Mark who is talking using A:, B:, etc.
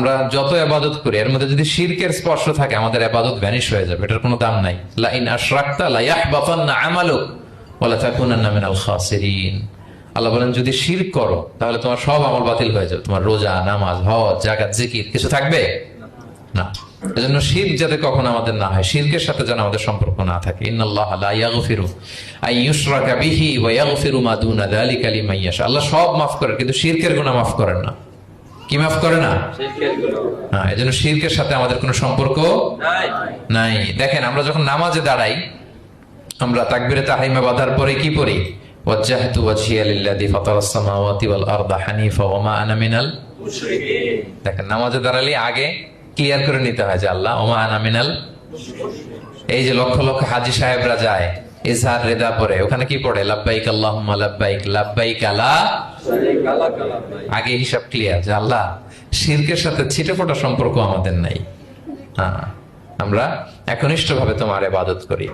A: আমরা যত আবাদত করি, এর মধ্যে যদি শিরকের স্পর্শ থাকে, আমাদের আবাদত ভ্যানিশ হয়ে যাবে, এটার কোনো দাম নাই। লাইন আশরাকতা লায়াহবাতান্না আমালুক ওয়ালা তাকুনান্না মিনাল খাসিরিন। আল্লাহ বলেন, যদি শিরক করো, তাহলে তোমার সব আমল বাতিল হয়ে যাবে। তোমার রোজা, নামাজ, হজ জাকাত জিকির কিছু থাকবে? না। এজন্য শিরক যাতে কখনো আমাদের না হয়, শিরকের সাথে যেন আমাদের সম্পর্ক না থাকে। আল্লাহ সব মাফ করেন, কিন্তু শিরকের গুনাহ মাফ করেন না। কি মাফ করে না? হ্যাঁ এই জন্য শিরকের সাথে আমাদের কোনো সম্পর্ক নাই। দেখেন আমরা যখন নামাজে দাঁড়াই আমরা তাকবিরে তাহাইমা বাঁধার পরে কি পড়ি? দেখেন নামাজে দাঁড়ালে আগে ক্লিয়ার করে নিতে হয় যে আল্লাহ ওমা আনা মিনাল এই যে লক্ষ লক্ষ হাজি সাহেবরা যায় ইজহার রেদা পরে ওখানে কি পড়ে? লাব্বাইক আল্লাহুম্মা লাব্বাইক লাব্বাইক আলা আগে হিসাব ক্লিয়ার যে আল্লাহ শিরকের সাথে ছিটে ফোটা সম্পর্ক আমাদের নাই। হ্যাঁ আমরা একনিষ্ঠ ভাবে তোমার ইবাদত করি।